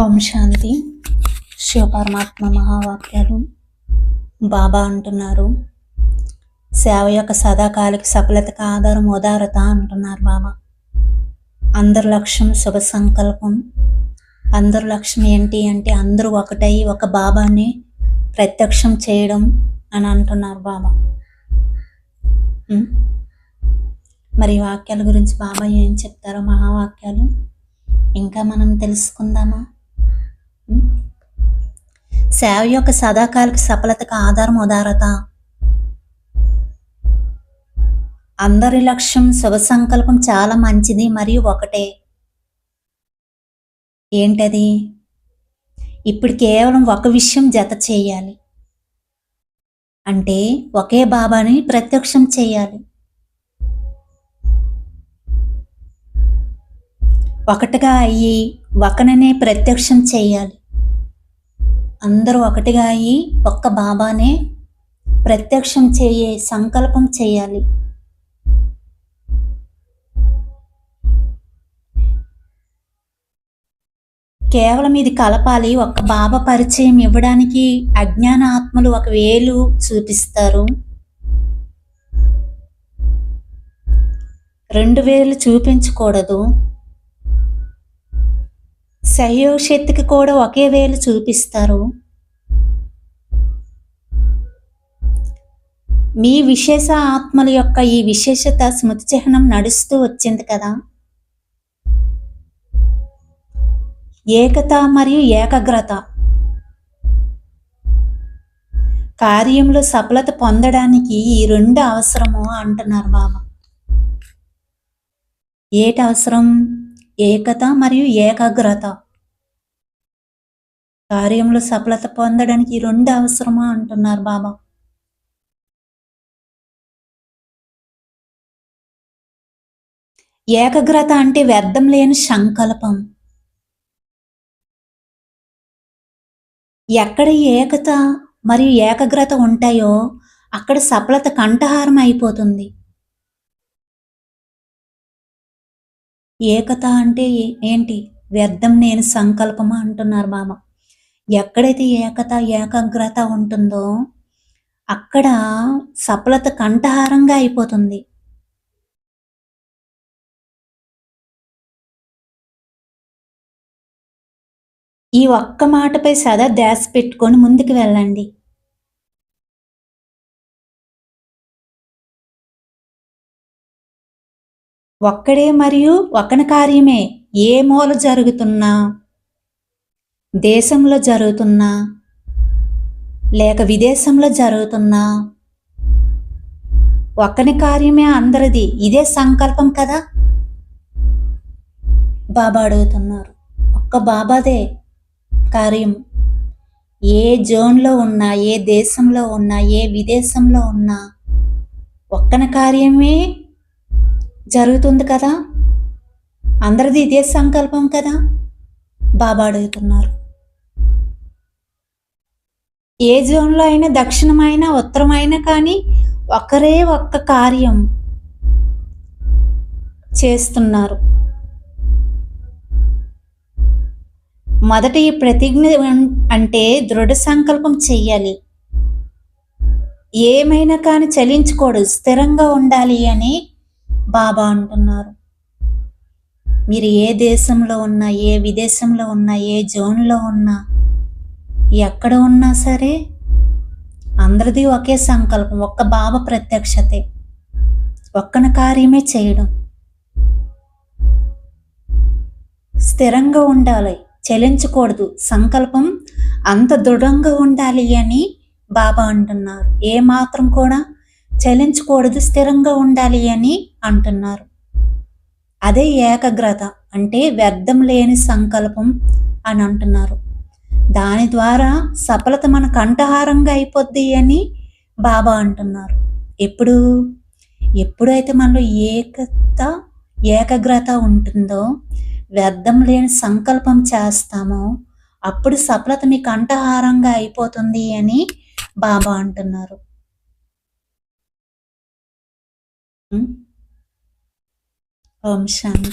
ఓం శాంతి. శివపరమాత్మ మహావాక్యాలు బాబా అంటున్నారు. సేవ యొక్క సదాకాలిక సఫలతకు ఆధారం ఉదారత అంటున్నారు బాబా. అందరి లక్ష్యం శుభ సంకల్పం. అందరి లక్ష్యం ఏంటి అంటే అందరూ ఒకటై ఒక బాబాని ప్రత్యక్షం చేయడం అని అంటున్నారు బాబా. మరి వాక్యాల గురించి బాబా ఏం చెప్తారో మహావాక్యాలు? ఇంకా మనం తెలుసుకుందామా? సేవ యొక్క సదాకాలిక సఫలతకు ఆధారం ఉదారత. అందరి లక్ష్యం శుభ సంకల్పం చాలా మంచిది మరియు ఒకటే. ఏంటది? ఇప్పుడు కేవలం ఒక విషయం జత చేయాలి. అంటే ఒకే బాబాని ప్రత్యక్షం చేయాలి. ఒకటిగా అయ్యి ఒకననే ప్రత్యక్షం చేయాలి. అందరూ ఒకటిగా అయ్యి ఒక్క బాబానే ప్రత్యక్షం చేయే సంకల్పం చేయాలి. కేవలం ఇది కలపాలి. ఒక్క బాబా పరిచయం ఇవ్వడానికి అజ్ఞాన ఆత్మలు ఒక వేలు చూపిస్తారు. రెండు వేలు చూపించకూడదు. సహయోగ కూడా ఒకే వేలు చూపిస్తారు. మీ విశేష ఆత్మల యొక్క ఈ విశేషత స్మృతి చిహ్నం నడుస్తూ వచ్చింది కదా. ఏకత మరియు ఏకాగ్రత. కార్యంలో సఫలత పొందడానికి ఈ రెండు అవసరము అంటున్నారు బాబా. ఏటి అవసరం ఏకత మరియు ఏకాగ్రత. కార్యంలో సఫలత పొందడానికి ఈ రెండు అవసరమా అంటున్నారు బాబా. ఏకాగ్రత అంటే వ్యర్థం లేని సంకల్పం. ఎక్కడ ఏకత మరియు ఏకాగ్రత ఉంటాయో అక్కడ సఫలత కంఠహారం అయిపోతుంది. ఏకత అంటే ఏంటి? వ్యర్థం నేను సంకల్పమా అంటున్నారు బాబా. ఎక్కడైతే ఏకత ఏకాగ్రత ఉంటుందో అక్కడ సఫలత కంఠహారంగా అయిపోతుంది. ఈ ఒక్క మాటపై సదా ధ్యాస పెట్టుకొని ముందుకు వెళ్ళండి. ఒక్కడే మరియు ఒకని కార్యమే ఏ మూల జరుగుతున్నా దేశంలో జరుగుతున్నా లేక విదేశంలో జరుగుతున్నా ఒక్కని కార్యమే అందరిది. ఇదే సంకల్పం కదా? బాబా అడుగుతున్నారు. ఒక్క బాబాదే కార్యం. ఏ జోన్లో ఉన్నా ఏ దేశంలో ఉన్నా ఏ విదేశంలో ఉన్నా ఒక్కన కార్యమే జరుగుతుంది కదా? అందరిది ఇదే సంకల్పం కదా? బాబా అడుగుతున్నారు. ఏ జోన్లో అయినా దక్షిణమైనా ఉత్తరమైనా కానీ ఒకరే ఒక్క కార్యం చేస్తున్నారు. మొదట ఈ ప్రతిజ్ఞ అంటే దృఢ సంకల్పం చెయ్యాలి. ఏమైనా కానీ చలించకూడదు స్థిరంగా ఉండాలి అని బాబా అంటున్నారు. మీరు ఏ దేశంలో ఉన్నా ఏ విదేశంలో ఉన్నా ఏ జోన్లో ఉన్నా ఎక్కడ ఉన్నా సరే అందరిది ఒకే సంకల్పం ఒక్క భావ ప్రత్యక్షతే. ఒక్కన కార్యమే చేయడం. స్థిరంగా ఉండాలి చలించకూడదు సంకల్పం అంత దృఢంగా ఉండాలి అని బాబా అంటున్నారు. ఏ మాత్రం కూడా చలించకూడదు స్థిరంగా ఉండాలి అని అంటున్నారు. అదే ఏకాగ్రత అంటే వ్యర్థం లేని సంకల్పం అని అంటున్నారు. దాని ద్వారా సఫలత మన కంఠహారంగా అయిపోద్ది అని బాబా అంటున్నారు. ఎప్పుడు? ఎప్పుడైతే మనలో ఏకత ఏకాగ్రత ఉంటుందో వ్యర్థం లేని సంకల్పం చేస్తామో అప్పుడు సఫలత మీ కంఠహారంగా అయిపోతుంది అని బాబా అంటున్నారు. ఓం శాంతి.